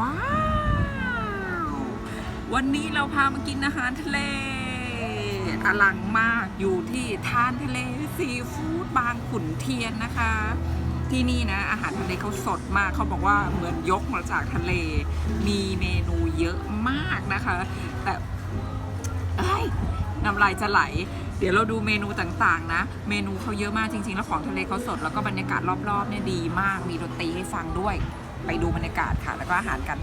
ว้าว วันนี้เราพามากินอาหารทะเล อลังมากอยู่ที่ทานทะเลซีฟู้ดบางขุนเทียนนะคะ ที่นี่นะ อาหารทะเลเขาสดมากเขาบอกว่าเหมือนยกมาจากทะเล มีเมนูเยอะมากนะคะ แต่เอ้ยน้ำลายจะไหล เดี๋ยวเราดูเมนูต่างๆ นะ เมนูเขาเยอะมากจริงๆ แล้วของทะเลเขาสด แล้วก็บรรยากาศรอบๆเนี่ยดีมาก มีดนตรีให้ฟังด้วย ไปดูบรรยากาศค่ะ แล้วก็อาหารกัน